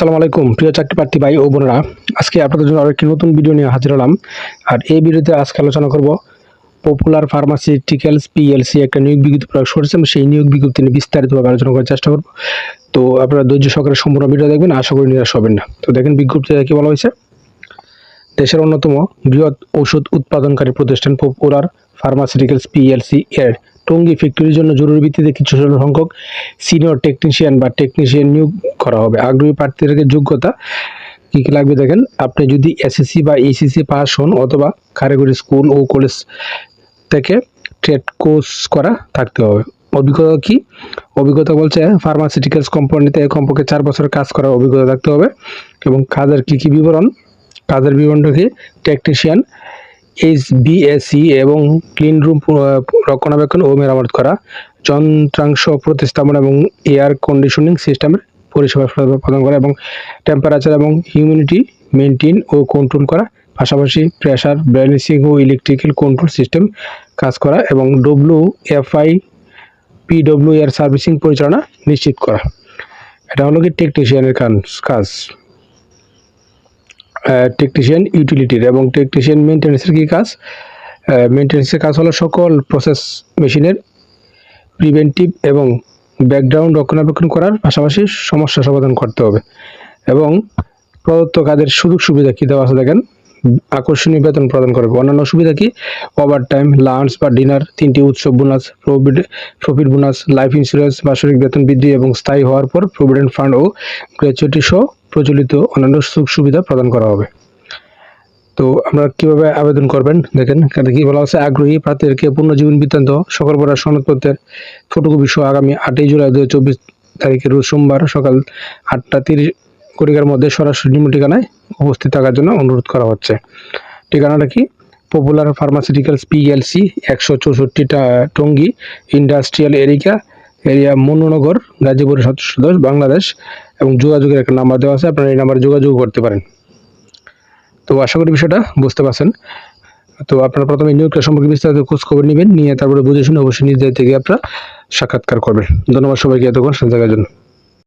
আসসালামু আলাইকুম, প্রিয় চাকরি প্রার্থী ভাই ও বোনেরা। আজকে আপনাদের জন্য আরেকটি নতুন ভিডিও নিয়ে হাজির হলাম। আর এই ভিডিওতে আজকে আলোচনা করব পপুলার ফার্মাসিউটিক্যালস পিএলসি একটা নিয়োগ বিজ্ঞপ্তি প্রকাশ করেছে আমি সেই নিয়োগ বিজ্ঞপ্তি নিয়ে বিস্তারিতভাবে আলোচনা করার চেষ্টা করব। তো আপনারা ধৈর্য সহকারে সম্পূর্ণ ভিডিও দেখবেন, আশা করি নিরাশ হবেন না। তো দেখেন বিজ্ঞপ্তিতে কি বলা হয়েছে। দেশের অন্যতম বৃহৎ ঔষধ উৎপাদনকারী প্রতিষ্ঠান পপুলার ফার্মাসিউটিক্যালস পিএলসি এর টঙ্গী ফ্যাক্টরির জন্য জরুরি ভিত্তিতে কিছু সংখ্যক সিনিয়র টেকনিশিয়ান বা টেকনিশিয়ান নিয়োগ করা হবে। আগ্রহী প্রার্থীদেরকে যোগ্যতা কী কী লাগবে দেখেন? আপনি যদি এসএসসি বা এইচএসসি পাস হন অথবা কারিগরি স্কুল ও কলেজ থেকে ট্রেড কোর্স করা থাকতে হবে। অভিজ্ঞতা কি? অভিজ্ঞতা বলছে ফার্মাসিউটিক্যালস কোম্পানিতে কমপক্ষে চার বছর কাজ করার অভিজ্ঞতা থাকতে হবে। এবং কাজের কী কী বিবরণ? কাজের বিবরণটা কি টেকনিশিয়ান এইচ বিএসি এবং ক্লিন রুম রক্ষণাবেক্ষণ ও মেরামত করা, যন্ত্রাংশ প্রতিস্থাপন এবং এয়ার কন্ডিশনিং সিস্টেমের পরিষেবা প্রদান করা এবং টেম্পারেচার এবং হিউমিডিটি মেনটেন ও কন্ট্রোল করা, পাশাপাশি প্রেশার ব্যালেন্সিং ও ইলেকট্রিক্যাল কন্ট্রোল সিস্টেম কাজ করা এবং ডব্লিউ এফআই পিডব্লিউ এর সার্ভিসিং পরিচালনা নিশ্চিত করা। এটা হলো কি টেকনিশিয়ানের কাজ। টেকনিশিয়ান ইউটিলিটির এবং টেকনিশিয়ান মেনটেন্যান্সের কী কাজ? মেনটেন্যান্সের কাজ হলো সকল প্রসেস মেশিনের প্রিভেন্টিভ এবং ব্যাকগ্রাউন্ড রক্ষণাবেক্ষণ করার পাশাপাশি সমস্যা সমাধান করতে হবে। এবং প্রদত্ত কাজের সুযোগ সুবিধা কী দেওয়া আছে দেখেন? আকর্ষণীয় বেতন প্রদান করবে অন্যান্য সুবিধা কি? ওভার টাইম লাঞ্চ বা ডিনার তিনটি উৎসব bonus provident profit bonus life insurance বার্ষিক বেতন বৃদ্ধি এবং স্থায়ী হওয়ার পর প্রভিডেন্ট ফান্ড ও গ্র্যাচুইটি সহ প্রচলিত অন্যান্য সুযোগ সুবিধা প্রদান করা হবে। তো আমরা কীভাবে আবেদন করবেন? দেখেন, এখানে কি বলা হচ্ছে আগ্রহী প্রার্থীদেরকে পূর্ণ জীবন বৃত্তান্ত, সকল প্রকার সনদপত্রের ফটোকপি সহ আগামী আটই জুলাই দু চব্বিশ তারিখের রোজ সোমবার সকাল আটটা তিরিশ কোটিকার মধ্যে সরাসরি নিম্ন ঠিকানায় উপস্থিত থাকার জন্য অনুরোধ করা হচ্ছে। ঠিকানাটা কি? পপুলার ফার্মাসিউটিক্যালস পিএলসি একশো চৌষট্টিটা টঙ্গী ইন্ডাস্ট্রিয়াল এরিকা, এরিয়া মনুনগর, গাজীপুরের সদস্য বাংলাদেশ এবং যোগাযোগের একটা নাম্বার দেওয়া আছে, আপনারা এই নাম্বারে যোগাযোগ করতে পারেন। তো আশা করি বিষয়টা বুঝতে পারছেন। তো আপনারা প্রথমে নিয়োগটা সম্পর্কে বিস্তারিত খোঁজ খবর নেবেন, নিয়ে তারপরে বুঝে শুনে অবশ্যই নিজেদের থেকে আপনারা সাক্ষাৎকার করবেন। ধন্যবাদ সবাইকে এতক্ষণ সাথে থাকার জন্য।